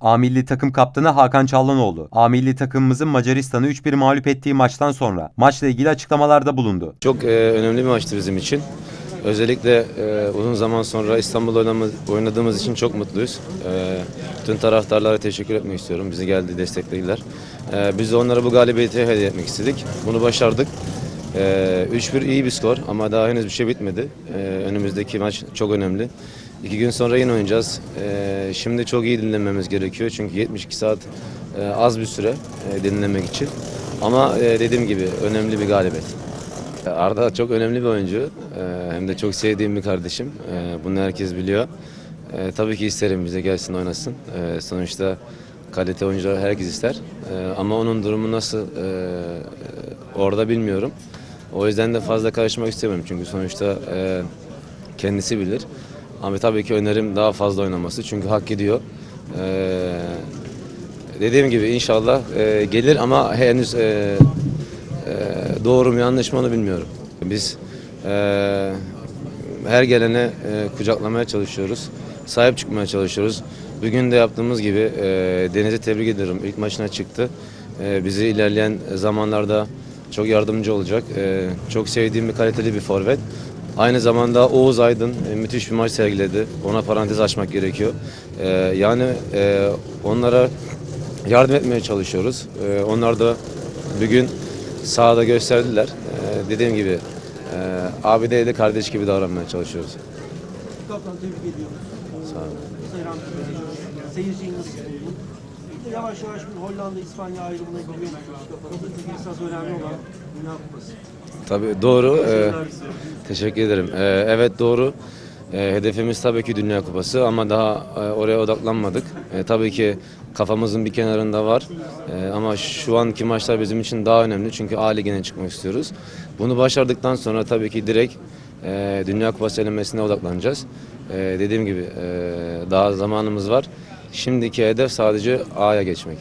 A milli takım kaptanı Hakan Çallanoğlu, A milli takımımızın Macaristan'ı 3-1 mağlup ettiği maçtan sonra maçla ilgili açıklamalarda bulundu. Çok e, önemli bir maçtı bizim için. Özellikle e, uzun zaman sonra İstanbul'da oynamı- oynadığımız için çok mutluyuz. E, tüm taraftarlara teşekkür etmek istiyorum. Bizi geldi desteklediler. E, biz de onlara bu galibiyeti hediye etmek istedik. Bunu başardık. E, 3-1 iyi bir skor ama daha henüz bir şey bitmedi. E, önümüzdeki maç çok önemli. İki gün sonra yine oynayacağız. E, şimdi çok iyi dinlenmemiz gerekiyor. Çünkü 72 saat e, az bir süre e, dinlenmek için. Ama e, dediğim gibi önemli bir galibiyet. Arda çok önemli bir oyuncu. Ee, Hem de çok sevdiğim bir kardeşim. Ee, Bunu herkes biliyor. Ee, Tabii ki isterim bize gelsin oynasın. Ee, Sonuçta kalite oyuncular herkes ister. Ee, Ama onun durumu nasıl ee, orada bilmiyorum. O yüzden de fazla karışmak istemiyorum. Çünkü sonuçta ee, kendisi bilir. Ama tabii ki önerim daha fazla oynaması. Çünkü hak ediyor. Ee, Dediğim gibi inşallah ee, gelir ama henüz ee, ee, doğru mu yanlış mı onu bilmiyorum. Biz ee, her gelene ee, kucaklamaya çalışıyoruz. Sahip çıkmaya çalışıyoruz. Bugün de yaptığımız gibi ee, Deniz'i tebrik ediyorum. İlk maçına çıktı. Ee, bizi ilerleyen zamanlarda çok yardımcı olacak. Ee, çok sevdiğim bir kaliteli bir forvet. Aynı zamanda Oğuz Aydın e, müthiş bir maç sergiledi. Ona parantez açmak gerekiyor. Ee, yani ee, onlara yardım etmeye çalışıyoruz. Ee, onlar da bugün sahada gösterdiler. Dediğim gibi e, abi değil de kardeş gibi davranmaya çalışıyoruz. Kaptan tebrik ediyoruz. Sağ olun. Seyirciyi nasıl buldun? Yavaş yavaş bir Hollanda İspanya ayrımına gidiyor. Tabii ki esas önemli olan Dünya Kupası. Tabii doğru. Ee, teşekkür ederim. Ee, evet doğru. Ee, hedefimiz tabii ki Dünya Kupası ama daha e, oraya odaklanmadık. Ee, tabii ki kafamızın bir kenarında var. Ee, ama şu anki maçlar bizim için daha önemli çünkü A Ligi'ne çıkmak istiyoruz. Bunu başardıktan sonra tabii ki direkt e, Dünya Kupası elemesine odaklanacağız. Ee, dediğim gibi e, daha zamanımız var. Şimdiki hedef sadece A'ya geçmek.